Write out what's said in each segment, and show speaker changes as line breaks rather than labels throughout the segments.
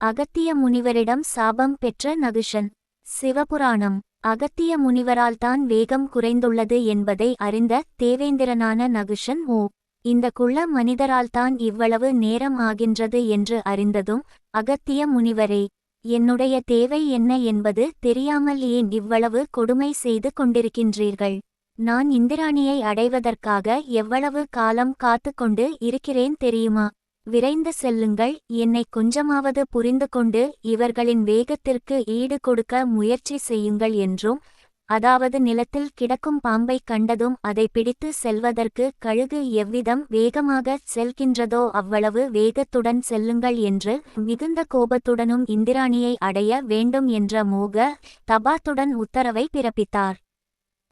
அகத்திய முனிவரிடம் சாபம் பெற்ற நகுஷன். சிவபுராணம். அகத்திய முனிவரால்தான் வேகம் குறைந்துள்ளது என்பதை அறிந்த தேவேந்திரனான நகுஷன் ஓ இந்த குள்ள மனிதரால்தான் இவ்வளவு நேரம் ஆகின்றது என்று அறிந்ததும் அகத்திய முனிவரே என்னுடைய தேவை என்ன என்பது தெரியாமல் ஏன் இவ்வளவு கொடுமை செய்து கொண்டிருக்கின்றீர்கள்? நான் இந்திராணியை அடைவதற்காக எவ்வளவு காலம் காத்து கொண்டு இருக்கிறேன் தெரியுமா? விரைந்து செல்லுங்கள். என்னை கொஞ்சமாவது புரிந்து கொண்டு இவர்களின் வேகத்திற்கு ஈடு கொடுக்க முயற்சி செய்யுங்கள் என்றும் அதாவது நிலத்தில் கிடக்கும் பாம்பை கண்டதும் அதை பிடித்து செல்வதற்கு கழுகு எவ்விதம் வேகமாக செல்கின்றதோ அவ்வளவு வேகத்துடன் செல்லுங்கள் என்று மிகுந்த கோபத்துடனும் இந்திராணியை அடைய வேண்டும் என்ற மோக தபாத்துடன் உத்தரவை பிறப்பித்தார்.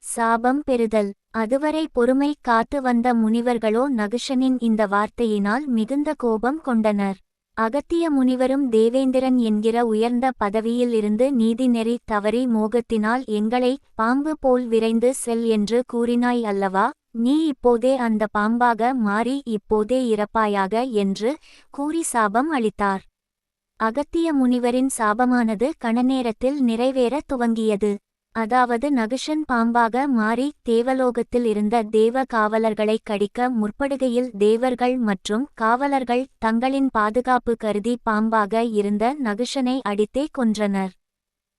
சாபம் பெறுதல். அதுவரை பொறுமை காத்து வந்த முனிவர்களோ நகுஷனின் இந்த வார்த்தையினால் மிகுந்த கோபம் கொண்டனர். அகத்திய முனிவரும் தேவேந்திரன் என்கிற உயர்ந்த பதவியில் இருந்து நீதிநெறி தவறி மோகத்தினால் எங்களை பாம்பு போல் விரைந்து செல் என்று கூறினாய் அல்லவா? நீ இப்போதே அந்த பாம்பாக மாறி இப்போதே இறப்பாயாக என்று கூறி சாபம் அளித்தார். அகத்திய முனிவரின் சாபமானது கணநேரத்தில் நிறைவேறத் துவங்கியது. அதாவது நகுஷன் பாம்பாக மாறி தேவலோகத்தில் இருந்த தேவ காவலர்களைக் கடிக்க முற்படுகையில் தேவர்கள் மற்றும் காவலர்கள் தங்களின் பாதுகாப்பு கருதி பாம்பாக இருந்த நகுஷனை அடித்தே கொன்றனர்.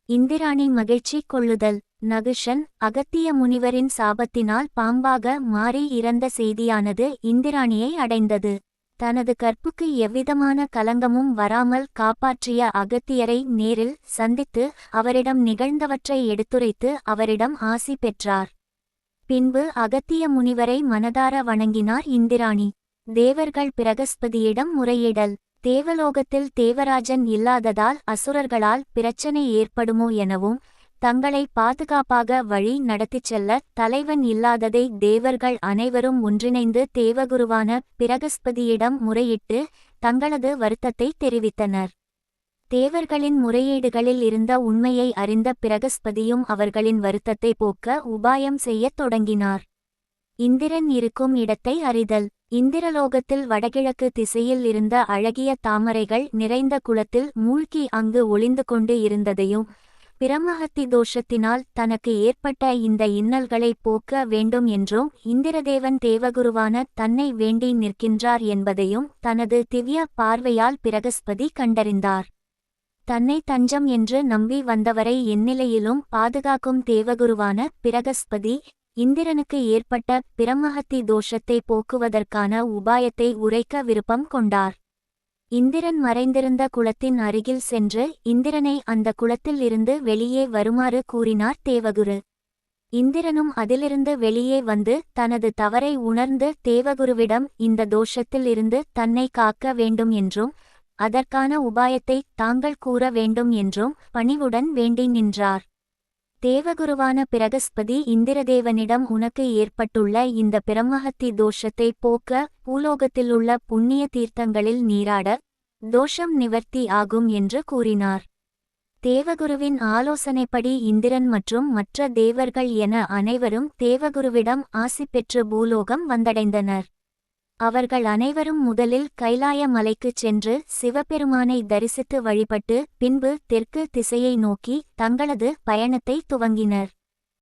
இந்திராணி மகிழ்ச்சி கொள்ளுதல். நகுஷன் அகத்திய முனிவரின் சாபத்தினால் பாம்பாக மாறி இறந்த செய்தியானது இந்திராணியை அடைந்தது. தனது கற்புக்கு எவ்விதமான கலங்கமும் வராமல் காப்பாற்றிய அகத்தியரை நேரில் சந்தித்து அவரிடம் நிகழ்ந்தவற்றை எடுத்துரைத்து அவரிடம் ஆசி பெற்றார். பின்பு அகத்திய முனிவரை மனதார வணங்கினார் இந்திராணி. தேவர்கள் பிரகஸ்பதியிடம் முறையிடல் தேவலோகத்தில் தேவராஜன் இல்லாததால் அசுரர்களால் பிரச்சனை ஏற்படுமோ எனவும் தங்களை பாதுகாப்பாக வழி நடத்திச் செல்ல தலைவன் இல்லாததை தேவர்கள் அனைவரும் ஒன்றிணைந்து தேவகுருவான பிரகஸ்பதியிடம் முறையிட்டு தங்களது வருத்தத்தை தெரிவித்தனர். தேவர்களின் முறையீடுகளில் இருந்த உண்மையை அறிந்த பிரகஸ்பதியும் அவர்களின் வருத்தத்தை போக்க உபாயம் செய்யத் தொடங்கினார். இந்திரன் இருக்கும் இடத்தை அறிதல். இந்திரலோகத்தில் வடகிழக்கு திசையில் இருந்த அழகிய தாமரைகள் நிறைந்த குளத்தில் மூழ்கி அங்கு ஒளிந்து கொண்டு இருந்ததையும் பிரமஹத்தி தோஷத்தினால் தனக்கு ஏற்பட்ட இந்த இன்னல்களை போக்க வேண்டும் என்றும் இந்திரதேவன் தேவகுருவான தன்னை வேண்டி நிற்கின்றார் என்பதையும் தனது திவ்ய பார்வையால் பிரகஸ்பதி கண்டறிந்தார். தன்னை தஞ்சம் என்று நம்பி வந்தவரை எந்நிலையிலும் பாதுகாக்கும் தேவகுருவான பிரகஸ்பதி இந்திரனுக்கு ஏற்பட்ட பிரமஹத்தி தோஷத்தை போக்குவதற்கான உபாயத்தை உரைக்க விருப்பம் கொண்டார். இந்திரன் மறைந்திருந்த குளத்தின் அருகில் சென்று இந்திரனை அந்த குளத்தில் இருந்து வெளியே வருமாறு கூறினார் தேவகுரு. இந்திரனும் அதிலிருந்து வெளியே வந்து தனது தவறை உணர்ந்து தேவகுருவிடம் இந்த தோஷத்தில் இருந்து தன்னை காக்க வேண்டும் என்றும் அதற்கான உபாயத்தை தாங்கள் கூற வேண்டும் என்றும் பணிவுடன் வேண்டி நின்றார். தேவகுருவான பிரகஸ்பதி இந்திரதேவனிடம் உனக்கு ஏற்பட்டுள்ள இந்த பிரம்மஹத்தி தோஷத்தை போக்க பூலோகத்திலுள்ள புண்ணிய தீர்த்தங்களில் நீராட தோஷம் நிவர்த்தி ஆகும் என்று கூறினார். தேவகுருவின் ஆலோசனைப்படி இந்திரன் மற்றும் மற்ற தேவர்கள் என அனைவரும் தேவகுருவிடம் ஆசி பெற்று பூலோகம் வந்தடைந்தனர். அவர்கள் அனைவரும் முதலில் கைலாய மலைக்குச் சென்று சிவபெருமானை தரிசித்து வழிபட்டு பின்பு தெற்கு திசையை நோக்கி தங்களது பயணத்தை துவங்கினர்.